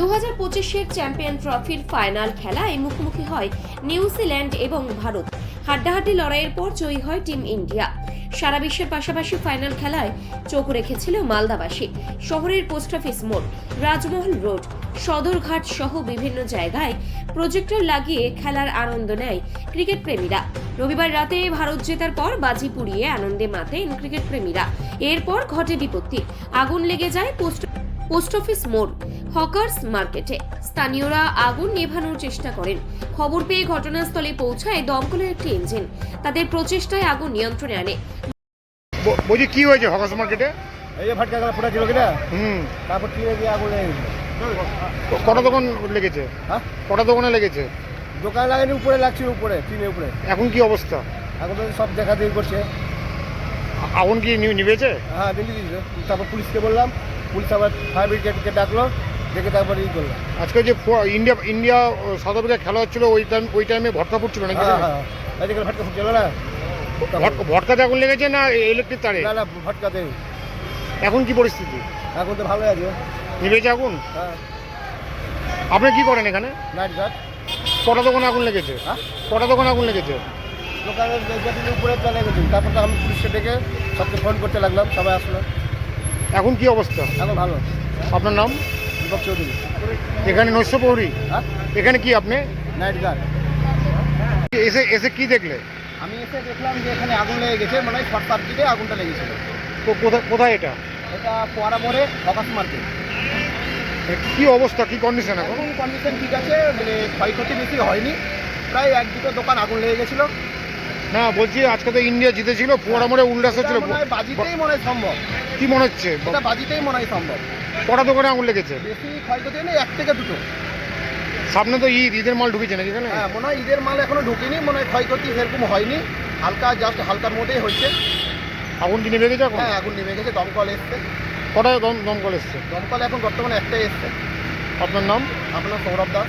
দু হাজার পঁচিশের চ্যাম্পিয়ন ট্রফির ফাইনাল খেলায় মুখোমুখি হয় নিউজিল্যান্ড এবং ভারত। হাড্ডাহাড্ডি লড়াইয়ের পর জয়ী হয় টিম ইন্ডিয়া। সারা বিশ্বের পাশাপাশি ফাইনাল খেলায় চোখ রেখেছিল মালদাবাসী। শহরের পোস্ট অফিস মোড়, রাজমহল রোড, সদরঘাট সহ বিভিন্ন জায়গায় প্রজেক্টর লাগিয়ে খেলার আনন্দ নেয় ক্রিকেট প্রেমীরা রবিবার রাতে ভারত জেতার পর বাজি পুড়িয়ে আনন্দে মাতেন ক্রিকেট প্রেমীরা এরপর ঘটে বিপত্তি। আগুন লেগে যায় পোস্ট পোস্ট অফিস মোড় হকার্স মার্কেটে। স্থানীয়রা আগুন নেভানোর চেষ্টা করেন। খবর পেয়ে ঘটনাস্থলে পৌঁছায় দমকলের একটি ইঞ্জিন। তাদের প্রচেষ্টায় আগুন নিয়ন্ত্রণে আনে। বলছি কি হয়েছে হকার্স মার্কেটে? এই যে ভাটকা গেলা ফোটা ছিল কিনা? হুম। তারপর টিনে হয়েছে? আগুন লেগে কটা দোকান লেগেছে? হ্যাঁ? কটা দোকানে লেগেছে? দোকান লাগেনি উপরে লাগছে উপরে টিনের উপরে। এখন কি অবস্থা? এখন তো সব দেখা দেখি করছে। আগুন কি নি- নিভেছে? হ্যাঁ দিল্লি দিয়েছে তারপর পুলিশকে বললাম পুলিশ আবার ফায়ার ব্রিগেডকে ডাকলো দেখে তারপর ই করলাম আজকে যে ইন্ডিয়া ইন্ডিয়া সাউথ আফ্রিকা খেলা হচ্ছিল ওই টাইম ওই টাইমে ভটকা পড়ছিল নাকি? হ্যাঁ হ্যাঁ এদিকে ভাটকা ফুটছিল না। ভট- ভটকাতে আগুন লেগেছে না ইলেকট্রিক তারে? না না ভাটকাতে এখন কি পরিস্থিতি? এখন তো ভালো আছে। নিভেছে আগুন? হ্যাঁ। আপনি কি করেন এখানে? নাইট গার্ড কটা দোকানে আগুন লেগেছে? হ্যাঁ। কটা দোকানে আগুন লেগেছে? দোকানের উপরে চলে গেছে। তারপর তো আমি পুলিশকে ডেকে সবকে ফোন করতে লাগলাম সবাই আসলো। এখন কি অবস্থা? এখন ভালো। আপনার নাম? দীপক চৌধুরী। এখানে নৈশ প্রহরী? হ্যাঁ? এখানে কি আপনি? নাইট গার্ড এসে এসে কি দেখলে? আমি এসে দেখলাম যে এখানে আগুন লেগে গেছে মানে শর্ট সার্কিটে আগুনটা লেগেছিল। তো কোথায় কোথায় এটা? এটা পোয়ারা মোড়ে অকাশ মার্কেট। কি অবস্থা? কি কন্ডিশন এখন? এখন কন্ডিশন ঠিক আছে মানে ক্ষয়ক্ষতি বেশি হয়নি। প্রায় এক দুটো দোকান আগুন লেগে গেছিল। না বলছি আজকে তো ইন্ডিয়া জিতেছিল ফোয়ারা মোড়ে উল্লাস হচ্ছিল। বাজিতেই মনে সম্ভব। কি মনে হচ্ছে? এটা বাজিতেই মনে হয় সম্ভব। কটা দোকানে আগুন লেগেছে? বেশি ক্ষয়ক্ষতি নেই এক থেকে দুটো। সামনে তো ঈদ ঈদের মাল ঢুকেছে নাকি এখানে? হ্যাঁ মনে হয় ঈদের মাল এখনও ঢুকেনি মনে হয় ক্ষয়ক্ষতি সেরকম হয়নি। হালকা জাস্ট হালকার মধ্যেই হচ্ছে আগুন কি নেমে গেছে এখন? হ্যাঁ আগুন নেমে গেছে দমকল এসছে। কটায় দম দমকল এসছে? দমকল এখন বর্তমানে একটাই এসছে। আপনার নাম? আপনার সৌরভ দাস।